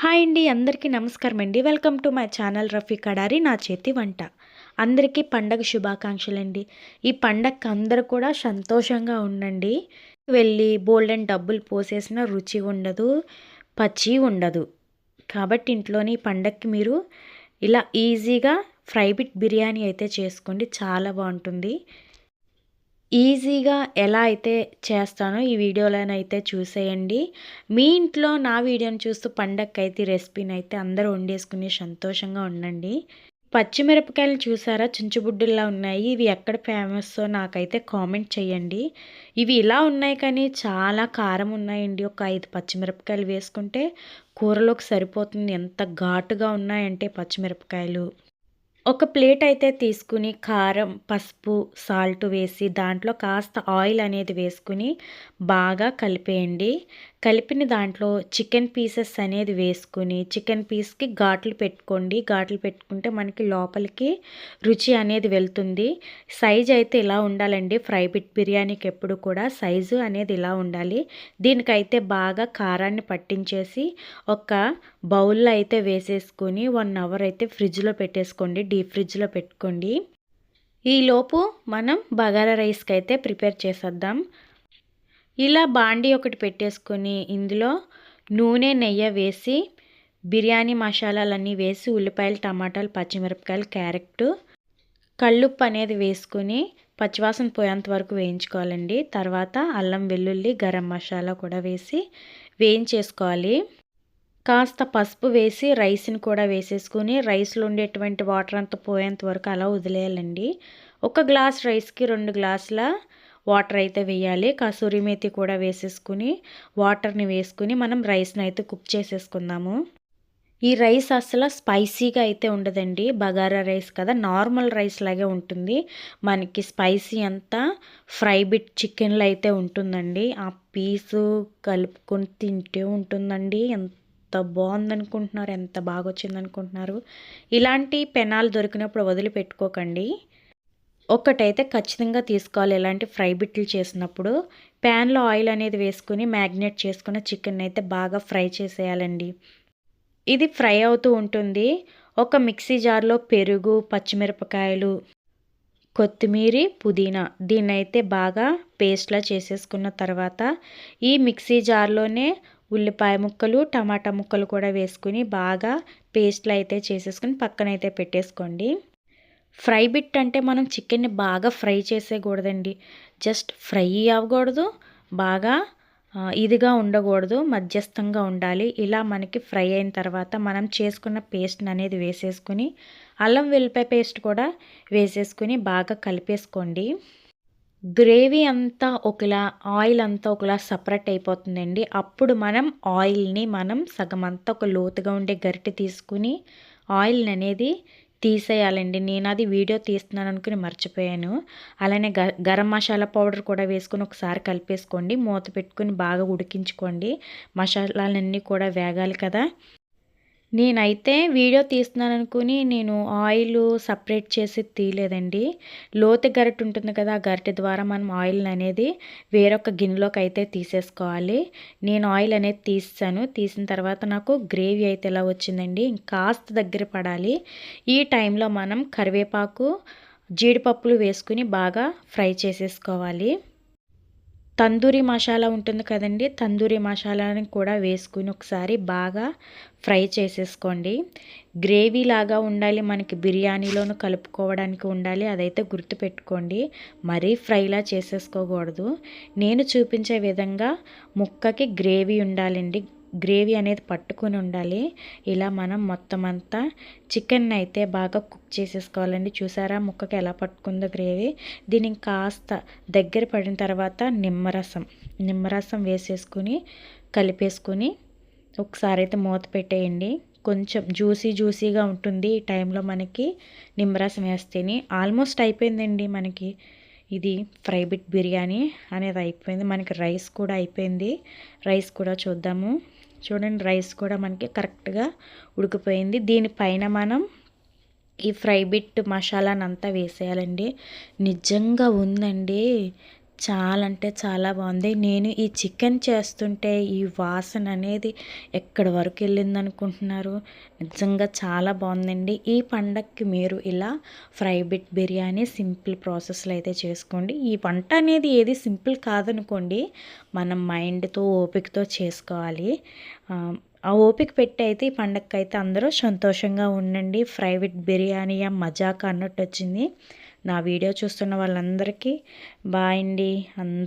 Hi అండి అందరికీ నమస్కారం అండి. Welcome to my channel Rafi Kadari నా చేతి వంట. అందరికీ పండగ శుభాకాంక్షలు అండి ఈ పండగకి అందరూ కూడా సంతోషంగా ఉండండి. వెళ్ళి బోల్డెన్ డబ్బులు పోసేసిన రుచి ఉండదు పచ్చి ఉండదు. కాబట్టి ఇంట్లోని పండగకి మీరు ఇలా ఈజీగా ఫ్రై బిట్ బిర్యానీ అయితే చేసుకోండి. చాలా బాగుంటుంది. ఈజీగా ఎలా అయితే చేస్తానో ఈ వీడియోలోనైతే చూసేయండి. మీ ఇంట్లో నా వీడియోని చూస్తూ పండగకైతే అయితే రెసిపీని అయితే అందరూ వండేసుకుని సంతోషంగా ఉండండి. పచ్చిమిరపకాయలు చూసారా? చుంచుబుడ్డుల్లా ఉన్నాయి. ఇవి ఎక్కడ ఫేమస్ నాకైతే కామెంట్ చేయండి. ఇవి ఇలా ఉన్నాయి కానీ చాలా కారం ఉన్నాయండి. ఒక ఐదు పచ్చిమిరపకాయలు వేసుకుంటే కూరలోకి సరిపోతుంది. ఎంత ఘాటుగా ఉన్నాయంటే పచ్చిమిరపకాయలు. ఒక ప్లేట్ అయితే తీసుకుని కారం పసుపు సాల్ట్ వేసి దాంట్లో కాస్త ఆయిల్ అనేది వేసుకుని బాగా కలిపేయండి. కలిపిన దాంట్లో చికెన్ పీసెస్ అనేది వేసుకుని చికెన్ పీస్కి ఘాట్లు పెట్టుకోండి. ఘాట్లు పెట్టుకుంటే మనకి లోపలికి రుచి అనేది వెళ్తుంది. సైజ్ అయితే ఇలా ఉండాలండి. ఫ్రై బిట్ బిర్యానీకి ఎప్పుడు కూడా సైజు అనేది ఇలా ఉండాలి. దీనికైతే బాగా కారాన్ని పట్టించేసి ఒక బౌల్లో అయితే వేసేసుకొని వన్ అవర్ అయితే ఫ్రిడ్జ్లో పెట్టేసుకోండి. డీప్ ఫ్రిడ్జ్లో పెట్టుకోండి. ఈలోపు మనం బగారా రైస్కి అయితే ప్రిపేర్ చేసేద్దాం. ఇలా బాండీ ఒకటి పెట్టేసుకొని ఇందులో నూనె నెయ్యి వేసి బిర్యానీ మసాలాలన్నీ వేసి ఉల్లిపాయలు టమాటాలు పచ్చిమిరపకాయలు క్యారెట్ కళ్ళుప్పు అనేది వేసుకొని పచ్చివాసన పోయేంత వరకు వేయించుకోవాలండి. తర్వాత అల్లం వెల్లుల్లి గరం మసాలా కూడా వేసి వేయించేసుకోవాలి. కాస్త పసుపు వేసి రైస్ని కూడా వేసేసుకుని రైస్లో ఉండేటువంటి వాటర్ అంతా పోయేంత వరకు అలా వదిలేయాలండి. ఒక గ్లాస్ రైస్కి రెండు గ్లాసుల వాటర్ అయితే వేయాలి. కసూరి మేతి కూడా వేసేసుకుని వాటర్ని వేసుకుని మనం రైస్ని అయితే కుక్ చేసేసుకుందాము. ఈ రైస్ అసలు స్పైసీగా అయితే ఉండదండి. బగారా రైస్ కదా నార్మల్ రైస్ లాగే ఉంటుంది. మనకి స్పైసీ అంతా ఫ్రై బిట్ చికెన్లో అయితే ఉంటుందండి. ఆ పీసు కలుపుకొని తింటే ఉంటుందండి. ఎంత బాగుందనుకుంటున్నారు ఎంత బాగా వచ్చిందనుకుంటున్నారు ఇలాంటి పెనాలు దొరికినప్పుడు వదిలిపెట్టుకోకండి. ఒకటైతే ఖచ్చితంగా తీసుకోవాలి. ఇలాంటి ఫ్రై బిట్లు చేసినప్పుడు ప్యాన్లో ఆయిల్ అనేది వేసుకుని మ్యాగ్నేట్ చేసుకున్న చికెన్ అయితే బాగా ఫ్రై చేసేయాలండి. ఇది ఫ్రై అవుతూ ఉంటుంది. ఒక మిక్సీ జార్లో పెరుగు పచ్చిమిరపకాయలు కొత్తిమీర పుదీనా దీన్ని అయితే బాగా పేస్ట్లా చేసేసుకున్న తర్వాత ఈ మిక్సీ జార్లోనే ఉల్లిపాయ ముక్కలు టమాటా ముక్కలు కూడా వేసుకుని బాగా పేస్ట్లు అయితే చేసేసుకుని పక్కనైతే పెట్టేసుకోండి. ఫ్రై బిట్ అంటే మనం చికెన్ని బాగా ఫ్రై చేసేయకూడదండి. జస్ట్ ఫ్రై అవ్వకూడదు బాగా ఇదిగా ఉండకూడదు మధ్యస్థంగా ఉండాలి. ఇలా మనకి ఫ్రై అయిన తర్వాత మనం చేసుకున్న పేస్ట్ని అనేది వేసేసుకుని అల్లం వెల్లిపాయ పేస్ట్ కూడా వేసేసుకుని బాగా కలిపేసుకోండి. గ్రేవీ అంతా ఒకలా ఆయిల్ అంతా ఒకలా సపరేట్ అయిపోతుందండి. అప్పుడు మనం ఆయిల్ని మనం సగం అంతా ఒక లోతుగా ఉండే గరిటె తీసుకుని ఆయిల్ని అనేది తీసేయాలండి. నేను అది వీడియో తీస్తున్నాను అనుకుని మర్చిపోయాను. అలానే గ గరం మసాలా పౌడర్ కూడా వేసుకొని ఒకసారి కలిపేసుకోండి. మూత పెట్టుకుని బాగా ఉడికించుకోండి. మసాలాలన్నీ కూడా వేగాలి కదా. నేనైతే వీడియో తీస్తున్నాను అనుకుని నేను ఆయిల్ సపరేట్ చేసి తీయలేదండి. లోతు గరిటె ఉంటుంది కదా ఆ గరిటె ద్వారా మనం ఆయిల్ అనేది వేరొక గిన్నెలోకి అయితే తీసేసుకోవాలి. నేను ఆయిల్ అనేది తీసాను. తీసిన తర్వాత నాకు గ్రేవీ అయితే ఎలా వచ్చిందండి కాస్త దగ్గర పడాలి. ఈ టైంలో మనం కరివేపాకు జీడిపప్పులు వేసుకుని బాగా ఫ్రై చేసేసుకోవాలి. తందూరి మసాలా ఉంటుంది కదండి తందూరి మసాలాని కూడా వేసుకుని ఒకసారి బాగా ఫ్రై చేసేసుకోండి. గ్రేవీ లాగా ఉండాలి మనకి బిర్యానీలోను కలుపుకోవడానికి ఉండాలి అదైతే గుర్తుపెట్టుకోండి. మరీ ఫ్రైలా చేసేసుకోకూడదు. నేను చూపించే విధంగా ముక్కకి గ్రేవీ ఉండాలండి. గ్రేవీ అనేది పట్టుకొని ఉండాలి. ఇలా మనం మొత్తం అంతా చికెన్ అయితే బాగా కుక్ చేసేసుకోవాలండి. చూసారా ముక్కకి ఎలా పట్టుకుందో గ్రేవీ. దీనికి కాస్త దగ్గర పడిన తర్వాత నిమ్మరసం. నిమ్మరసం వేసేసుకుని కలిపేసుకుని ఒకసారి అయితే మూత పెట్టేయండి. కొంచెం జ్యూసీ జ్యూసీగా ఉంటుంది ఈ టైంలో మనకి నిమ్మరసం వేస్తేనే. ఆల్మోస్ట్ అయిపోయిందండి మనకి ఇది ఫ్రై బిట్ బిర్యానీ అనేది అయిపోయింది. మనకి రైస్ కూడా అయిపోయింది. రైస్ కూడా చూద్దాము. చూడండి రైస్ కూడా మనకి కరెక్ట్గా ఉడికిపోయింది. దీనిపైన మనం ఈ ఫ్రై బిట్ మసాలానంతా వేసేయాలండి. నిజంగా ఉందండి. చాలా అంటే చాలా బాగుంది. నేను ఈ చికెన్ చేస్తుంటే ఈ వాసన అనేది ఎక్కడి వరకు వెళ్ళింది అనుకుంటున్నారు నిజంగా చాలా బాగుందండి. ఈ పండగకి మీరు ఇలా ఫ్రై బిట్ బిర్యానీ సింపుల్ ప్రాసెస్లో అయితే చేసుకోండి. ఈ వంట అనేది ఏది సింపుల్ కాదనుకోండి మనం మైండ్తో ఓపికతో చేసుకోవాలి. ఆ ఓపిక పెట్టి అయితే ఈ పండగకి అయితే అందరూ సంతోషంగా ఉండండి. ఫ్రై బిట్ బిర్యానీ మజాక్ అన్నట్టు వచ్చింది. నా వీడియో చూస్తున్న వాళ్ళందరికీ బాయ్ అండి. అందరి